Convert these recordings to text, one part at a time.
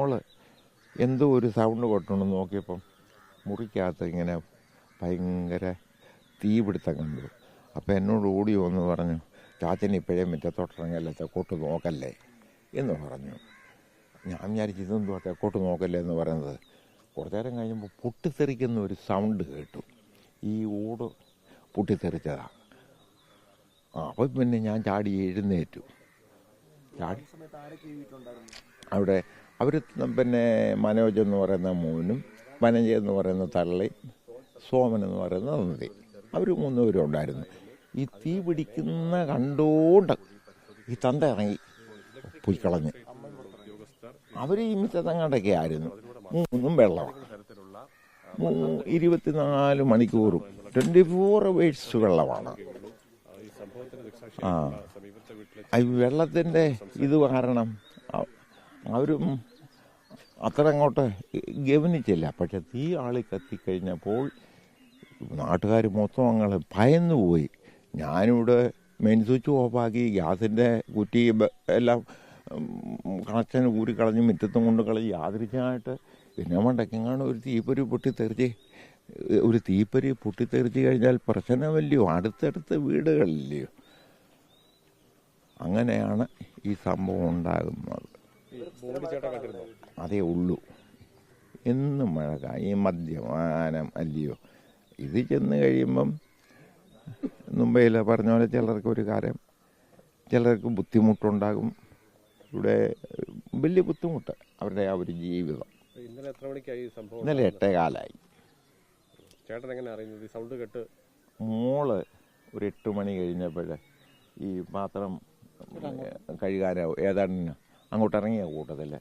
മോൾ എന്തോ ഒരു സൗണ്ട് കൊട്ടണം നോക്കിയപ്പം മുറിക്കകത്ത് ഇങ്ങനെ ഭയങ്കര തീപിടുത്തം കണ്ടു. അപ്പം എന്നോട് ഓടി വന്ന് പറഞ്ഞു ചാച്ചൻ ഇപ്പോഴേ മുറ്റത്തോട്ടിറങ്ങല്ല തെക്കോട്ട് നോക്കല്ലേ? എന്ന് പറഞ്ഞു. ഞാൻ വിചാരിച്ചു ഇതെന്തുവാ തെക്കോട്ട് നോക്കല്ലേ? എന്ന് പറയുന്നത്. കുറച്ചു നേരം കഴിഞ്ഞപ്പോൾ പൊട്ടിത്തെറിക്കുന്ന ഒരു സൗണ്ട് കേട്ടു. ഈ ഓട് പൊട്ടിത്തെറിച്ചതാണ് ആ അപ്പോൾ പിന്നെ ഞാൻ ചാടി എഴുന്നേറ്റു. ചാടി അവിടെ അവർ പിന്നെ മനോജ് എന്ന് പറയുന്ന മോനും വനജ എന്ന് പറയുന്ന തള്ളി സോമൻ എന്ന് പറയുന്ന നന്ദി. അവർ മൂന്നുപേരും ഉണ്ടായിരുന്നു. ഈ തീ പിടിക്കുന്ന കണ്ടോണ്ട് ഈ തന്ത ഇറങ്ങി പോയി കളഞ്ഞ് അവർ ഈ മിറ്റത്തങ്ങാണ്ടൊക്കെ ആയിരുന്നു. മൂന്നും വെള്ളമാണ് ഇരുപത്തിനാല് മണിക്കൂറും ട്വന്റി ഫോർ അവേഴ്സ് വെള്ളമാണ്. ആ. വെള്ളത്തിന്റെ ഇത് കാരണം അവരും അത്ര അങ്ങോട്ട് ഗവനിച്ചില്ല. പക്ഷെ തീ ആളി കത്തിക്കഴിഞ്ഞപ്പോൾ നാട്ടുകാർ മൊത്തം അങ്ങൾ ഭയന്നു പോയി ഞാനിവിടെ മെയിൻ സ്വിച്ച് ഓഫാക്കി ഗ്യാസിന്റെ കുറ്റി എല്ലാം കണക്ഷൻ കൂടി കളഞ്ഞ് മുറ്റത്തും കൊണ്ട് കളഞ്ഞ് യാദൃശ്യമായിട്ട് പിന്നെ മണ്ടക്കെങ്ങാണ് ഒരു തീപ്പൊരി പൊട്ടിത്തെറിച്ച് ഒരു തീപ്പൊരി പൊട്ടിത്തെറിച്ച് കഴിഞ്ഞാൽ പ്രശ്നമല്ലയോ? അടുത്തടുത്ത വീടുകളില്ലയോ? അങ്ങനെയാണ് ഈ സംഭവം ഉണ്ടാകുന്നത്. അതേ ഉള്ളൂ. എന്നും മഴ ഈ മദ്യപാനം അല്ലയോ. ഇത് ചെന്ന് കഴിയുമ്പം മുംബൈയിൽ പറഞ്ഞ പോലെ ചിലർക്ക് ഒരു കാര്യം ചിലർക്ക് ബുദ്ധിമുട്ടുണ്ടാകും. ഇവിടെ വലിയ ബുദ്ധിമുട്ട് അവരുടെ ആ ഒരു ജീവിതം. ഇന്നലെ എത്ര മണിക്കായി സംഭവം ഇന്നലെ എട്ടേകാലായി. ചേട്ടൻ എങ്ങനെ അറിയുന്നത് ഈ സൗണ്ട് കേട്ട് മോൾ ഒരു എട്ട് മണി കഴിഞ്ഞപ്പോഴേ ഈ പാത്രം കഴുകാനോ ഏതാണ്ട് അങ്ങോട്ട് ഇറങ്ങിയ കൂട്ടത്തിൽ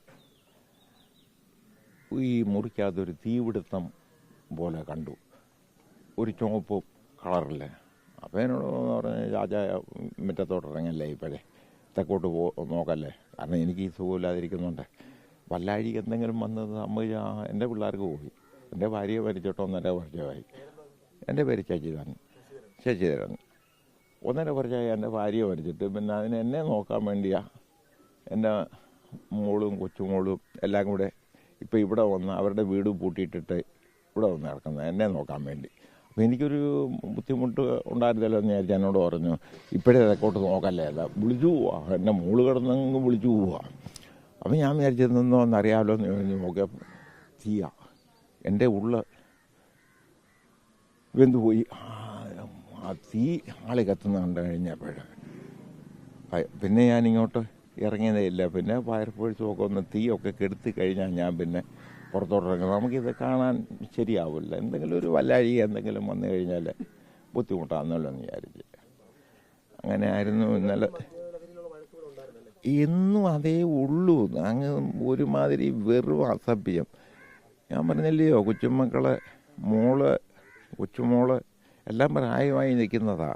ഈ മുറിക്കകത്തൊരു തീപിടുത്തം പോലെ കണ്ടു. ഒരു ചുവപ്പ് കളറിൽ അപ്പം എന്നോട് പറഞ്ഞ ചാച്ച മുറ്റത്തോട്ട് ഇറങ്ങല്ലേ ഇപ്പോഴേ? തെക്കോട്ട് പോ നോക്കല്ലേ? കാരണം എനിക്ക് ഈ സുഖമില്ലാതിരിക്കുന്നുണ്ട് വല്ലാഴി എന്തെങ്കിലും വന്നത് അമ്മ എന്റെ പിള്ളേർക്ക് പോയി. എന്റെ ഭാര്യയെ മരിച്ചിട്ട് ഒന്നര വർഷമായി. എന്റെ പേര് ശശിധരൻ ശശിധരൻ ഒന്നര വർഷമായി എന്റെ ഭാര്യ മരിച്ചിട്ട് പിന്നെ അതിന് എന്നെ നോക്കാൻ വേണ്ടിയാ എന്റെ മോളും കൊച്ചുമോളും എല്ലാം കൂടെ ഇപ്പോൾ ഇവിടെ വന്ന് അവരുടെ വീട് പൂട്ടിയിട്ടിട്ട് ഇവിടെ വന്ന് നടക്കുന്നത് എന്നെ നോക്കാൻ വേണ്ടി. അപ്പോൾ എനിക്കൊരു ബുദ്ധിമുട്ട് ഉണ്ടായിരുന്നല്ലോ എന്ന് വിചാരിച്ച് എന്നോട് പറഞ്ഞു ഇപ്പോഴേ തെക്കോട്ട് നോക്കല്ലേ അല്ല വിളിച്ചു പോവാ. എന്റെ മോൾ കിടന്നങ്ങ് വിളിച്ചു പോവാ. അപ്പോൾ ഞാൻ വിചാരിച്ചെന്നോ എന്നറിയാമല്ലോ എന്ന് ചോദിച്ചു നോക്കിയ തീയ എന്റെ ഉള്ള വെന്തുപോയി. ആ, തീ ആളി കത്തുന്ന കണ്ടു കഴിഞ്ഞപ്പോഴ. പിന്നെ ഞാൻ ഇങ്ങോട്ട് ഇറങ്ങിയതേ ഇല്ല പിന്നെ ഫയർഫോഴ്സും ഒക്കെ ഒന്ന് തീയൊക്കെ കെടുത്തി കഴിഞ്ഞാൽ ഞാൻ പിന്നെ പുറത്തോട്ട് ഇറങ്ങും. നമുക്കിത് കാണാൻ ശരിയാവില്ല. എന്തെങ്കിലും ഒരു വല്ലാഴി എന്തെങ്കിലും വന്നു കഴിഞ്ഞാൽ ബുദ്ധിമുട്ടാണെന്നല്ലോ വിചാരിച്ച്. അങ്ങനെ ആയിരുന്നു ഇന്നലെ. എന്നും അതേ ഉള്ളൂ. അങ്ങ് ഒരുമാതിരി വെറും അസഭ്യം. ഞാൻ പറഞ്ഞില്ലയോ കൊച്ചുമക്കളെ മോൾ കൊച്ചുമോൾ എല്ലാം പ്രായമായി നിൽക്കുന്നതാ.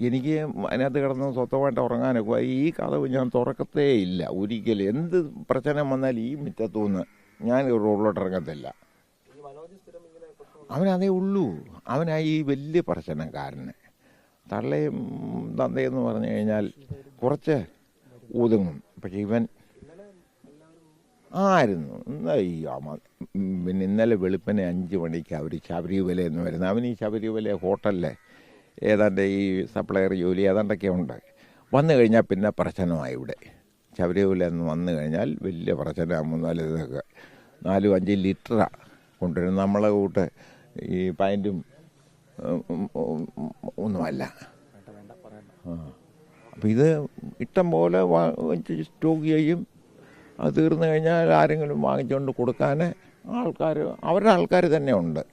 എനിക്ക് അതിനകത്ത് കിടന്ന് സ്വത്തമായിട്ട് ഉറങ്ങാനൊക്കെ ഈ കഥവ് ഞാൻ തുറക്കത്തേ ഇല്ല. ഒരിക്കലും. എന്ത് പ്രശ്നം വന്നാൽ ഈ മുറ്റത്തുനിന്ന് ഞാൻ റോഡിലോട്ട് ഇറങ്ങത്തില്ല. അവനതേ ഉള്ളൂ. അവനാ ഈ വലിയ പ്രശ്നക്കാരന്. തള്ളയും തന്തയെന്ന് പറഞ്ഞു കഴിഞ്ഞാൽ കുറച്ച് ഒതുങ്ങും പക്ഷെ ഇവൻ ആയിരുന്നു. പിന്നെ ഇന്നലെ വെളുപ്പിനെ അഞ്ച് മണിക്ക് അവർ ശബരിമല എന്ന് വരുന്നത്. അവൻ ഈ ശബരിമല ഹോട്ടലിലെ ഏതാണ്ട് ഈ സപ്ലയർ ജോലി ഏതാണ്ടൊക്കെ ഉണ്ട്. വന്നു കഴിഞ്ഞാൽ പിന്നെ പ്രശ്നമായി ഇവിടെ. ശബരിമല എന്ന് വന്നു കഴിഞ്ഞാൽ വലിയ പ്രശ്നമാകുമ്പോൾ ഇതൊക്കെ. നാലും അഞ്ച് ലിറ്ററാണ് കൊണ്ടുവരുന്നത്. നമ്മളെ കൂട്ട് ഈ പാന്റും ഒന്നുമല്ല. ആ. അപ്പം ഇത് ഇഷ്ടം പോലെ സ്റ്റോക്ക് ചെയ്യും. അത് തീർന്നു കഴിഞ്ഞാൽ ആരെങ്കിലും വാങ്ങിച്ചുകൊണ്ട് കൊടുക്കാൻ ആൾക്കാർ അവരുടെ ആൾക്കാർ തന്നെ ഉണ്ട്.